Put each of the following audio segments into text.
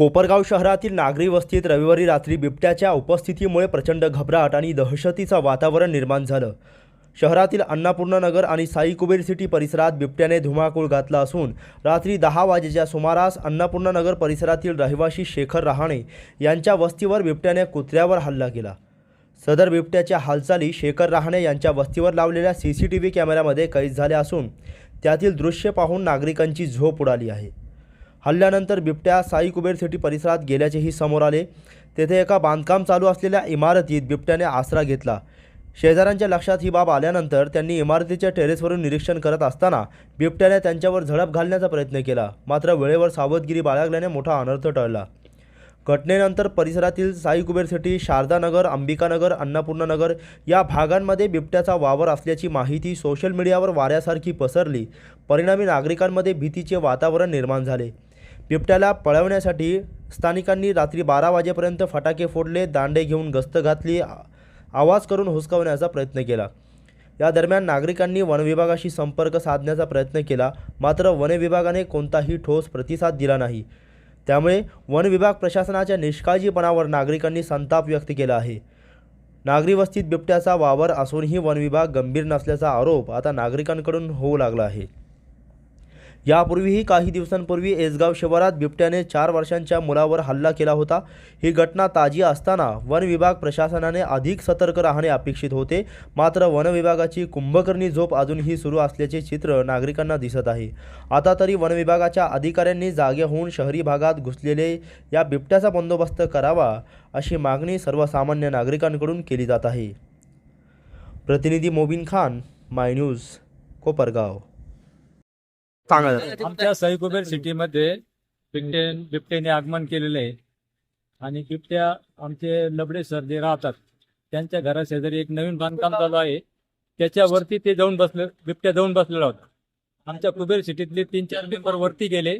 कोपरगाव शहरातील नागरी वस्तीत रविवारी रात्री बिबट्याच्या उपस्थितीमुळे प्रचंड घबराट आणि दहशतीचं वातावरण निर्माण झालं. शहरातील अन्नपूर्णानगर आणि साई कुबेर सिटी परिसरात बिबट्याने धुमाकूळ घातला असून रात्री दहा वाजेच्या सुमारास अन्नपूर्णानगर परिसरातील रहिवाशी शेखर रहाणे यांच्या वस्तीवर बिबट्याने कुत्र्यावर हल्ला केला. सदर बिबट्याच्या हालचाली शेखर रहाणे यांच्या वस्तीवर लावलेल्या सी सी टी व्ही कॅमेऱ्यामध्ये कैद झाल्या असून त्यातील दृश्य पाहून नागरिकांची झोप उडाली आहे. हल्ल्यानंतर बिबट्या साई कुबेर सिटी परिसरात गेल्याचेही समोर आले. तेथे एका बांधकाम चालू असलेल्या इमारतीत बिबट्याने आसरा घेतला. शेजाऱ्यांच्या लक्षात ही बाब आल्यानंतर त्यांनी इमारतीच्या टेरेसवरून निरीक्षण करत असताना बिबट्याने त्यांच्यावर झडप घालण्याचा प्रयत्न केला. मात्र वेळेवर सावधगिरी बाळगल्याने मोठा अनर्थ टळला. घटनेनंतर परिसरातील साई कुबेर सिटी शारदानगर अंबिकानगर अन्नपूर्णानगर या भागांमध्ये बिबट्याचा वावर असल्याची माहिती सोशल मीडियावर वाऱ्यासारखी पसरली. परिणामी नागरिकांमध्ये भीतीचे वातावरण निर्माण झाले. बिबट्याला पळवण्यासाठी स्थानिकांनी रात्री बारा वाजेपर्यंत फटाके फोडले दांडे घेऊन गस्त घातली आवाज करून हुसकावण्याचा प्रयत्न केला. या दरम्यान नागरिकांनी वनविभागाशी संपर्क साधण्याचा प्रयत्न केला मात्र वनविभागाने कोणताही ठोस प्रतिसाद दिला नाही. त्यामुळे वनविभाग प्रशासनाच्या निष्काळजीपणावर नागरिकांनी संताप व्यक्त केला आहे. नागरी वस्तीत बिबट्याचा वावर असूनही वनविभाग गंभीर नसल्याचा आरोप आता नागरिकांकडून होऊ लागला आहे. यापूर्वीही काही दिवसांपूर्वी एसगाव शिवारात बिबट्याने चार वर्षांच्या मुलावर हल्ला केला होता. ही घटना ताजी असताना वन विभाग प्रशासनाने अधिक सतर्क राहणे अपेक्षित होते. मात्र वन विभागाची कुंभकर्णी झोप अजूनही सुरू असल्याचे चित्र नागरिकांना दिसत आहे. आता तरी वन विभागाच्या अधिकाऱ्यांनी जागे होऊन शहरी भागात घुसलेले या बिबट्याचा बंदोबस्त करावा अशी मागणी सर्वसामान्य नागरिकांकडून केली जात आहे. प्रतिनिधी मोबिन खान माय न्यूज कोपरगाव. सांगा. जरा. आमच्या साईकुबेर सिटीमध्ये बिबटे बिबट्याने आगमन केलेलं आहे. आणि बिबट्या आमचे लबडे सर जे राहतात. त्यांच्या घराशेजारी एक नवीन बांधकाम चालू आहे. त्याच्यावरती ते जाऊन बसले बिबट्या जाऊन बसलेला होता. आमच्या कुबेर सिटीतले तीन चार मेंबर वरती गेले.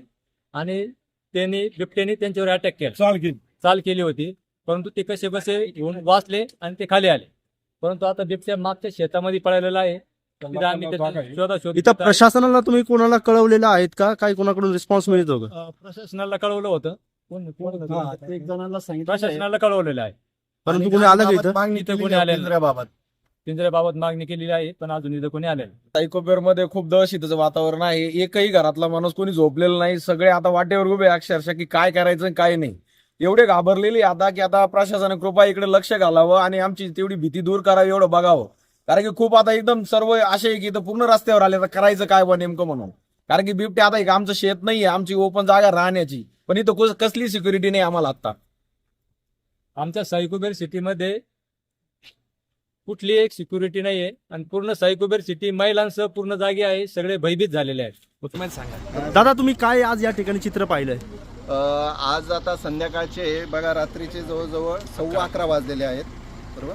आणि त्यांनी बिबट्याने त्यांच्यावर अटॅक केला. चाल केली. होती. परंतु ते कसे बसे येऊन वाचले आणि ते खाली आले. परंतु आता बिबट्या मागच्या शेतामध्ये पळालेला आहे. तिथं आम्ही त्याचा शोधाशोध इथं. प्रशासनाला तुम्ही कोणाला कळवलेलं आहेत का काही कोणाकडून रिस्पॉन्स मिळतो का अ, प्रशासनाला कळवलं होतं? हा, ते एक जणांना सांगितलं प्रशासनाला कळवलेलं आहे परंतु कोणी आलं का इथं मागणी इथं कोणी आलेलं नाही. पिंजऱ्याबाबत. पिंजऱ्याबाबत मागणी केलेली आहे पण अजून इथं कोणी आलेलं नाही. सायकोपेरमध्ये खूप दहशतीचं वातावरण आहे एकही घरातला माणूस कोणी झोपलेला नाही सगळे आता वाटेवर उभे आहे अक्षरशः की काय करायचं आणि काय नाही एवढे घाबरलेले आता की आता प्रशासनाने कृपा इकडे लक्ष घालावं आणि आमची तेवढी भीती दूर करावी एवढं बघावं कारण की खूप आता एकदम सर्व असे आहे की इथं पूर्ण रस्त्यावर आले तर करायचं काय बा नेमकं म्हणून? कारण की बिबटे आता एक आमचं शेत नाहीये आमची ओपन जागा राहण्याची. पण इथं कुस- कसली सिक्युरिटी नाही आम्हाला आता. आमच्या साईकुबेर सिटीमध्ये कुठली एक सिक्युरिटी नाहीये आणि पूर्ण साईकुबेर सिटी महिलांसह पूर्ण जागी आहे सगळे भयभीत झालेले आहेत. दादा तुम्ही काय आज या ठिकाणी चित्र पाहिलंय? अ, आज आता संध्याकाळचे बघा रात्रीचे जवळजवळ सव्वा अकरा वाजलेले आहेत बरोबर?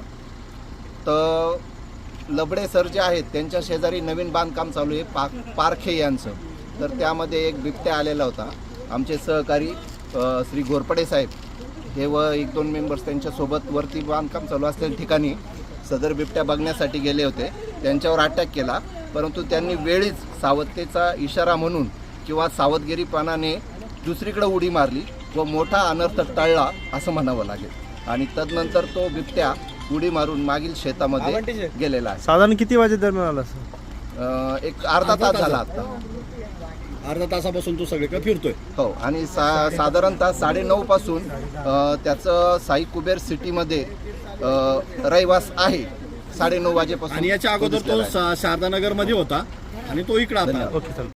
तर लबडे सर जे आहेत त्यांच्या शेजारी नवीन बांधकाम चालू आहे पा पारखे यांचं. तर त्यामध्ये एक बिबट्या आलेला होता. आमचे सहकारी श्री घोरपडे साहेब हे व एक दोन मेंबर्स त्यांच्यासोबत वरती बांधकाम चालू असलेल्या ठिकाणी सदर बिबट्या बघण्यासाठी गेले होते. त्यांच्यावर अटॅक केला. परंतु त्यांनी वेळीच सावधतेचा इशारा म्हणून किंवा सावधगिरीपणाने दुसरीकडे उडी मारली व मोठा अनर्थ टळला असं म्हणावं लागेल. आणि तदनंतर तो बिबट्या उडी मारून मागील शेतामध्ये गेलेला आहे. साधारण किती वाजे दरम्यान आला सर अं, एक अर्धा तास झाला आता. अर्धा तासापासून तो सगळीकडे फिरतोय? हो आणि सा साधारणतः साडेनऊ पासून अं, त्याचं साई कुबेर सिटीमध्ये अं, रहिवास आहे. साडेनऊ वाजेपासून आणि याच्या अगोदर तो दिसलेला आहे. शारदानगरमध्ये होता आणि तो इकडे आता. Okay sir